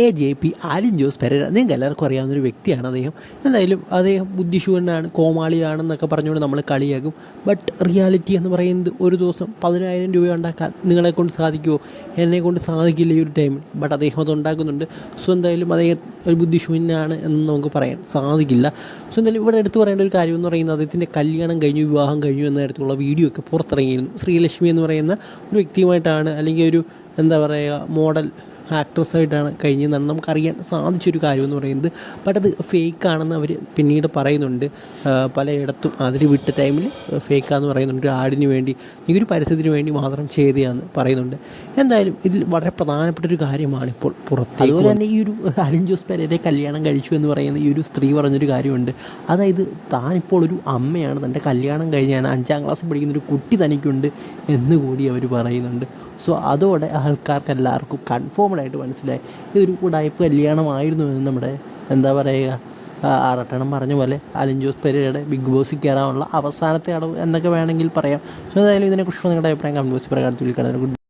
A J P Alin Jose Perera. നിങ്ങൾക്ക് എല്ലാവർക്കും അറിയാവുന്ന ഒരു വ്യക്തിയാണ് അദ്ദേഹം. എന്തായാലും അദ്ദേഹം ബുദ്ധിശൂന്യനാണ് കോമാളിയാണെന്നൊക്കെ പറഞ്ഞുകൊണ്ട് നമ്മൾ കളിയാക്കും. ബട്ട് റിയാലിറ്റി എന്ന് പറയുന്നത് ഒരു ദിവസം പതിനായിരം രൂപ ഉണ്ടാക്കാൻ നിങ്ങളെ കൊണ്ട് സാധിക്കുമോ എന്നെ കൊണ്ട് സാധിക്കില്ല ഈ ഒരു ടൈമിൽ ബട്ട് അദ്ദേഹം അത് ഉണ്ടാക്കുന്നുണ്ട്. സോ എന്തായാലും അദ്ദേഹം ഒരു ബുദ്ധിശൂന്യനാണ് എന്ന് നമുക്ക് പറയാൻ സാധിക്കില്ല. സോ എന്തായാലും ഇവിടെ എടുത്തു പറയേണ്ട ഒരു കാര്യം എന്ന് പറയുന്നത് അദ്ദേഹത്തിന്റെ കല്യാണം കഴിഞ്ഞു വിവാഹം കഴിഞ്ഞു എന്ന തരത്തിലുള്ള വീഡിയോ ഒക്കെ പുറത്തിറങ്ങിയിരുന്നു. ശ്രീലക്ഷ്മി എന്ന് പറയുന്ന ഒരു വ്യക്തിയുമായിട്ടാണ് അല്ലെങ്കിൽ ഒരു എന്താ പറയുക മോഡൽ ആക്ട്രസ് ആയിട്ടാണ് കഴിഞ്ഞതെന്നാണ് നമുക്കറിയാൻ സാധിച്ചൊരു കാര്യമെന്ന് പറയുന്നത്. ബട്ട് അത് ഫേക്ക് ആണെന്ന് അവർ പിന്നീട് പറയുന്നുണ്ട്. പലയിടത്തും അതിൽ വിട്ട ടൈമിൽ ഫേക്കാന്ന് പറയുന്നുണ്ട്. ആടിന് വേണ്ടി ഈ ഒരു പരസ്യത്തിന് വേണ്ടി മാത്രം ചെയ്തതാന്ന് പറയുന്നുണ്ട്. എന്തായാലും ഇതിൽ വളരെ പ്രധാനപ്പെട്ട ഒരു കാര്യമാണ് ഇപ്പോൾ പുറത്തേക്ക് അതുപോലെ തന്നെ ഈ ഒരു അലിൻ ജോസ് പെരേരെ കല്യാണം കഴിച്ചു എന്ന് പറയുന്ന ഈ ഒരു സ്ത്രീ പറഞ്ഞൊരു കാര്യമുണ്ട്. അതായത് താനിപ്പോൾ ഇപ്പോൾ ഒരു അമ്മയാണ്. തന്റെ കല്യാണം കഴിഞ്ഞാണ് അഞ്ചാം ക്ലാസ്സിൽ പഠിക്കുന്ന ഒരു കുട്ടി തനിക്കുണ്ട് എന്ന് കൂടി അവർ പറയുന്നുണ്ട്. സോ അതോടെ ആൾക്കാർക്ക് എല്ലാവർക്കും കൺഫേംഡ് ആയിട്ട് മനസ്സിലായി. ഇതൊരു കൂടായ്പ കല്യാണമായിരുന്നു എന്ന് നമ്മുടെ എന്താ പറയുക ആറട്ടണം പറഞ്ഞ പോലെ അലിൻ ജോസ് പെരയുടെ ബിഗ് ബോസിൽ കയറാനുള്ള അവസാനത്തെ അടവ് എന്നൊക്കെ വേണമെങ്കിൽ പറയാം. സോ എന്തായാലും ഇതിനെക്കുറിച്ചുള്ള നിങ്ങളുടെ അഭിപ്രായം കമന്റ് ബോക്സിൽ പ്രകാരത്തിൽ ഗുഡ്